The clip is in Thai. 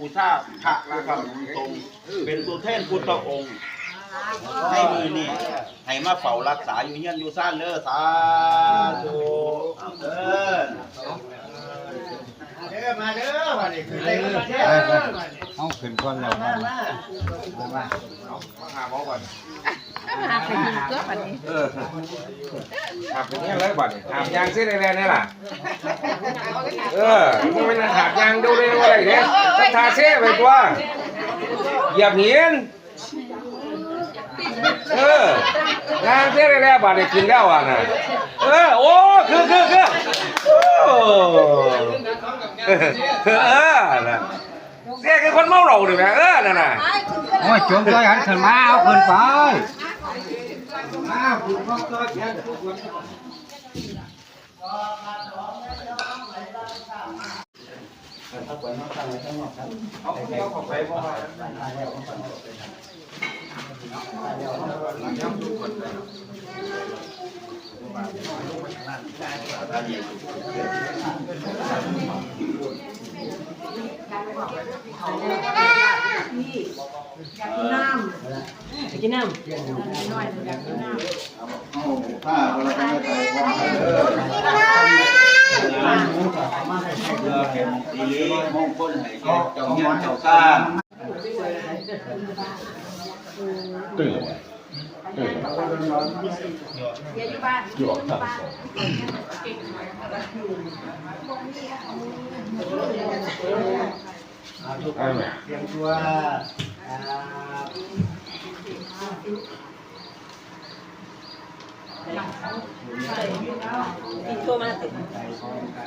บูชาพระนะครับตรงเป็นตัวแทนพุทธองค์ให้มือนี่ให้มาเฝ้ารักษาอยู่เฮียนอยู่ซ่านเด้อสาธุเด้อเด้อมาเด้อวันนี้คือได้มาเด้อ เอาขึ้นก่อนเรามามามามาหาหมอก่อนหาไปยิงก็ปันนี้เออหาเป็นยังไงบัดนี่หาบยางเส้นแรงๆนี่ล่ะเออมันเป็นหาบยางดูเลยว่าอะไรเนี่ยต้องทาเส้ไปตัวเหยียบหินเออยางเส้นแรงๆบัดนี่กินแล้วอะนะเออโอ้คือคือคือโอ้เออน่ะ เสียคือคนเมาเหล้าดิแม่เออนั่นน่ะโอ้ยจมตัวหันขึ้นมาเอาขึ้นไปผ้าคน ละคนละใส่ของเด้อเพื่อเป็นสีมงคลให้แก่เจ้าเฮียนเจ้าซ่านเอาไหมเตรียมตัวอ่าอีกตัวมาติดใจของกา